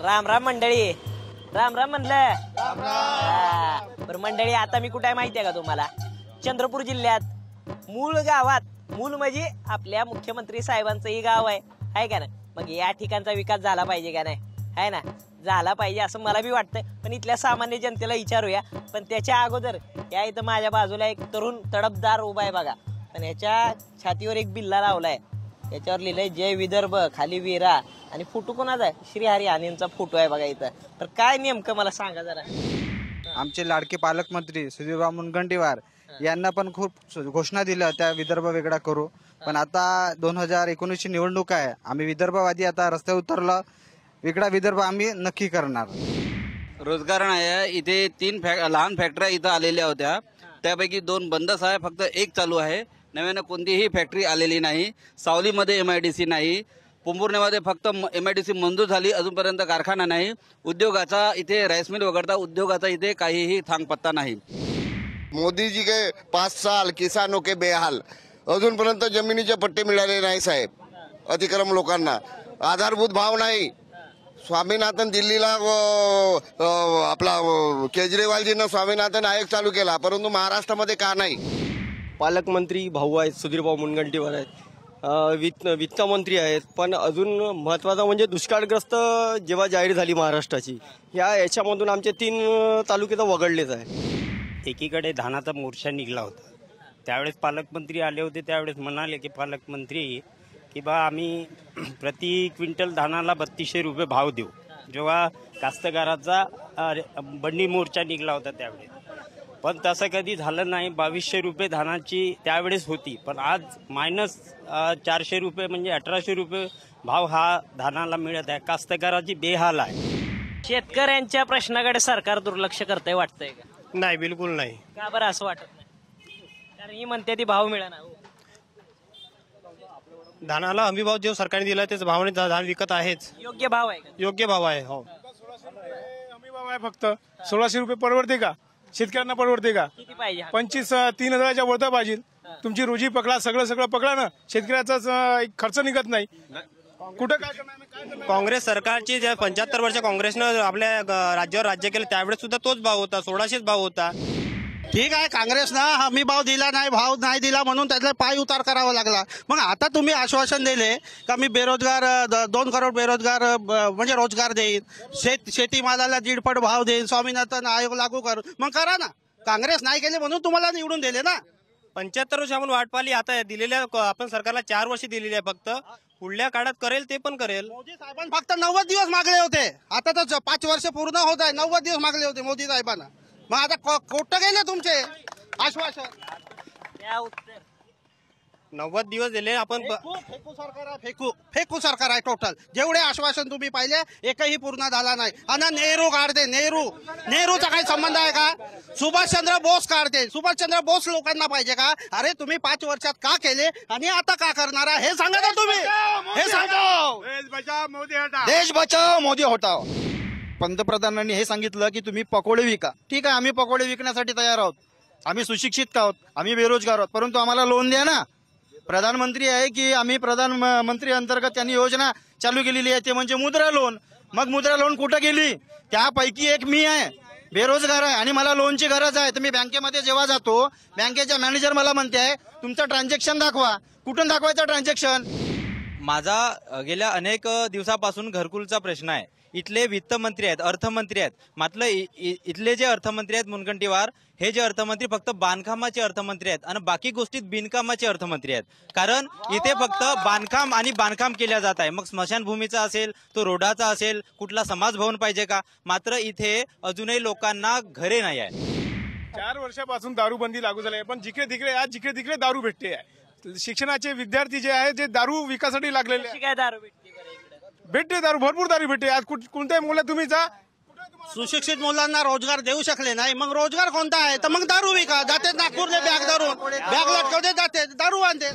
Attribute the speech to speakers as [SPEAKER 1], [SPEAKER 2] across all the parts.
[SPEAKER 1] राम राम मंडळी. राम राम म्हणलं. हा. बरं मंडळी आता मी कुठे आहे माहिती आहे का तुम्हाला? चंद्रपूर जिल्ह्यात मूळ गावात मूळ म्हणजे आपल्या मुख्यमंत्री साहेबांचंही गाव आहे. आहे का ना मग या ठिकाणचा विकास झाला पाहिजे का नाही? आहे ना? झाला पाहिजे असं मला बी वाटतं. पण इथल्या सामान्य जनतेला विचारूया. पण त्याच्या अगोदर या इथं माझ्या बाजूला एक तरुण तडपदार उभा आहे बघा. पण याच्या छातीवर एक बिल्ला लावलाय. याच्यावर लिहिलंय जय विदर्भ खाली वीरा. आणि फोटो कोणाचा आहे? श्रीहरी आणींचा फोटो आहे बघा इथं. तर काय नेमकं मला सांगा जरा.
[SPEAKER 2] आमचे लाडके पालकमंत्री सुधीरराव मुनगंटीवार यांना पण खूप घोषणा दिल्या त्या विदर्भ वेगळा करू. पण आता दोन हजार एकोणीसची निवडणूक आहे. आम्ही विदर्भवादी आता रस्त्यावर उतरलं. वेगळा विदर्भ आम्ही नक्की करणार.
[SPEAKER 3] रोजगार नाही आहे. इथे तीन फॅ लहान फॅक्टऱ्या इथं आलेल्या होत्या. त्यापैकी दोन बंदच आहे. फक्त एक चालू आहे. नव्यानं कोणतीही फॅक्टरी आलेली नाही. सावलीमध्ये एम आय डी सी नाही. पुंबुर्णेमध्ये फक्त एम आय डी सी मंजूर झाली अजूनपर्यंत कारखाना नाही. उद्योगाचा इथे राईस मिल वगळता उद्योगाचा इथे काहीही थांगपत्ता नाही.
[SPEAKER 4] मोदी जी के पाच साल किसानो के बेहाल. अजूनपर्यंत जमिनीचे पट्टे मिळाले नाही साहेब. अतिक्रम लोकांना. आधारभूत भाव नाही. स्वामीनाथन दिल्लीला आपला केजरीवालजीनं स्वामीनाथन आयोग चालू केला परंतु महाराष्ट्रामध्ये का नाही?
[SPEAKER 5] पालकमंत्री भाऊ आहेत सुधीरभाऊ मुनगंटीवार आहेत वित्त वित्तमंत्री आहेत पण अजून महत्त्वाचं म्हणजे दुष्काळग्रस्त जेव्हा जाहीर झाली महाराष्ट्राची या याच्यामधून आमचे तीन तालुके तर वगळलेच आहे
[SPEAKER 6] एकीकडे धानाचा मोर्चा निघला होता. त्यावेळेस पालकमंत्री आले होते त्यावेळेस म्हणाले की पालकमंत्री की बा आम्ही प्रति क्विंटल धानाला बत्तीसशे रुपये भाव देऊ. जेव्हा कास्तकाराचा बंडी मोर्चा निघला होता त्यावेळेस. पण तसं कधी झालं नाही. बावीसशे रुपये धानाची त्यावेळेस होती. पण आज मायनस चारशे रुपये म्हणजे अठराशे रुपये भाव हा धानाला मिळत आहे. कास्तकाराची बेहाल आहे.
[SPEAKER 1] शेतकऱ्यांच्या प्रश्नाकडे सरकार दुर्लक्ष करतंय वाटतंय का?
[SPEAKER 5] नाही बिलकुल नाही.
[SPEAKER 1] का बरं असं वाटत नाही? कारण ही म्हणते ती भाव मिळणार
[SPEAKER 5] धानाला हमी भाव जो सरकारने दिला त्याच भावाने धान विकत आहेच.
[SPEAKER 1] योग्य भाव आहे का?
[SPEAKER 5] योग्य भाव आहे हो.
[SPEAKER 7] हमी भाव आहे फक्त. सोळाशे रुपये परवडते का? शेतकऱ्यांना परवडते का?
[SPEAKER 1] किती पाहिजे
[SPEAKER 7] पंचवीस अं, तीन हजाराच्या वरता पाहिजे. तुमची रोजी पकडा सगळं सगळं पकडा ना. शेतकऱ्याचा एक खर्च निघत नाही. कुठं काय करणार काय करणार?
[SPEAKER 5] काँग्रेस सरकारची ज्या पंच्याहत्तर वर्ष काँग्रेसनं आपल्या राज्यावर राज्य केलं त्यावेळेस सुद्धा तोच भाव होता सोळाशेच भाव होता.
[SPEAKER 8] ठीक आहे काँग्रेसनं हमी भाव दिला नाही भाव नाही दिला म्हणून त्यातला पाय उतार करावा लागला. मग आता तुम्ही आश्वासन दिले का मी बेरोजगार दोन करोड बेरोजगार म्हणजे रोजगार देईन. शेत शेतीमालाला दीडपट भाव देईन स्वामीनाथन आयोग लागू करू. मग करा ना. काँग्रेस नाही केले म्हणून तुम्हाला निवडून दिले ना.
[SPEAKER 5] पंच्याहत्तर वर्ष आपण वाट पाहिली. आता दिलेल्या आपण सरकारला चार वर्ष दिलेली आहे फक्त. पुढल्या काळात करेल ते पण करेल.
[SPEAKER 8] मोदी साहेबांनी फक्त नव्वद दिवस मागले होते. आता तर पाच वर्ष पूर्ण होत आहे. नव्वद दिवस मागले होते मोदी साहेबांना. मग आता को- कुठं गेले तुमचे? आश्वासन.
[SPEAKER 5] नव्वद दिवस दिले आपण ब-
[SPEAKER 8] फेकू फेकू सरकार आहे. फेकू फेकू सरकार आहे टोटल जेवढे आश्वासन तुम्ही पाहिले एकही पूर्ण झाला नाही. आणि नेहरू काढते नेहरू. नेहरूचा काही संबंध आहे का? सुभाषचंद्र बोस काढते. सुभाषचंद्र बोस लोकांना पाहिजे का? अरे तुम्ही पाच वर्षात का केले आणि आता का करणार आहे? हे सांगा ना तुम्ही. हे सांगा.
[SPEAKER 2] देश बचाव मोदी होटाव पंतप्रधानांनी हे सांगितलं की तुम्ही पकोडे विका. ठीक आहे आम्ही पकोडे विकण्यासाठी तयार आहोत. आम्ही सुशिक्षित आहोत. आम्ही बेरोजगार आहोत. परंतु आम्हाला लोन द्या ना. प्रधानमंत्री आहे की आम्ही प्रधानमंत्री अंतर्गत त्यांनी योजना चालू केलेली आहे ते म्हणजे मुद्रा लोन मग मुद्रा लोन कुठं गेली? त्यापैकी एक मी आहे. बेरोजगार आहे आणि मला लोनची गरज आहे. तर मी बँकेमध्ये जेव्हा जातो बँकेच्या मॅनेजर मला म्हणते आहे तुमचं ट्रान्झॅक्शन दाखवा. कुठून दाखवायचं ट्रान्झॅक्शन
[SPEAKER 9] माझा गेल्या अनेक दिवसापासून घरकुलचा प्रश्न आहे. इथले वित्तमंत्री आहेत अर्थमंत्री आहेत. मात्र इथले जे अर्थमंत्री आहेत मुनगंटीवार हे जे अर्थमंत्री फक्त बांधकामाचे अर्थमंत्री आहेत आणि बाकी गोष्टीत बिनकामाचे अर्थमंत्री आहेत. कारण इथे फक्त बांधकाम आणि बांधकाम केल्या जात आहे. मग स्मशानभूमीचा असेल तो रोडाचा असेल कुठला समाज भवन पाहिजे का? मात्र इथे अजूनही लोकांना घरे नाही आहे
[SPEAKER 7] चार वर्षापासून दारूबंदी लागू झाली आहे. पण जिकडे तिकडे आज जिकडे तिकडे दारू भेटते आहे. शिक्षणाचे विद्यार्थी जे आहेत जे दारू विकासाठी लागलेले
[SPEAKER 1] काय दारू भेटते?
[SPEAKER 7] भेटते दारू भरपूर दारू भेटते आज कुठ- कोणत्याही मुला तुम्ही जा.
[SPEAKER 8] सुशिक्षित मुलांना रोजगार देऊ शकले नाही. मग रोजगार कोणता आहे? तर मग दारू विका. जाते नागपूरले बॅग दारू बॅग लटकवते जाते. दारू आणते.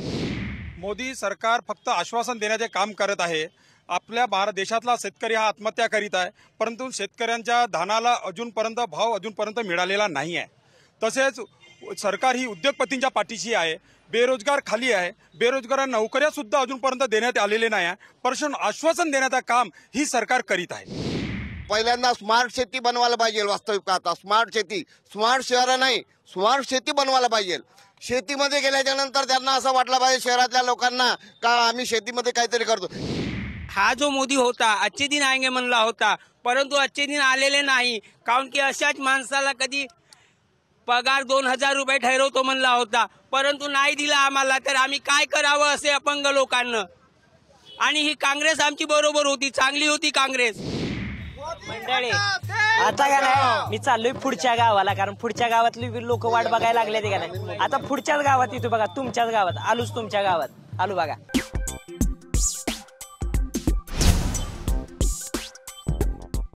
[SPEAKER 10] मोदी सरकार फक्त आश्वासन देण्याचे काम करत आहे. आपल्या भारत देशातला शेतकरी हा आत्महत्या करीत आहे. परंतु शेतकऱ्यांच्या धानाला अजूनपर्यंत भाव अजूनपर्यंत मिळालेला नाही आहे तसेच सरकार ही उद्योगपतींच्या पाठीशी आहे बेरोजगार खाली आहे बेरोजगारांना नोकऱ्या सुद्धा अजूनपर्यंत देण्यात आलेले नाही आहे. पण आश्वासन देण्याचं काम ही सरकार करीत आहे.
[SPEAKER 4] पहिल्यांदा स्मार्ट शेती बनवायला पाहिजे वास्तविक आता. स्मार्ट शेती स्मार्ट शहरं नाही स्मार्ट शेती बनवायला पाहिजे. शेतीमध्ये गेल्याच्यानंतर त्यांना असं वाटलं पाहिजे शहरातल्या लोकांना का आम्ही शेतीमध्ये काहीतरी करतो.
[SPEAKER 11] हा जो मोदी होता अच्छे दिन आएंगे म्हणला होता परंतु अच्छे दिन आलेले नाही कारण की अशाच माणसाला कधी पगार दोन हजार रुपये ठरवतो म्हणला होता. परंतु नाही दिला आम्हाला तर आम्ही काय करावं असे अपंग लोकांना? आणि ही काँग्रेस आमची बरोबर होती चांगली होती काँग्रेस.
[SPEAKER 1] मंडळी आता का नाही? मी चाललोय पुढच्या गावाला कारण पुढच्या गावातली लोक वाट बघायला लागले ते का नाही? आता पुढच्याच गावात येतो बघा तुमच्याच गावात आलोच तुमच्या गावात. आलो बघा.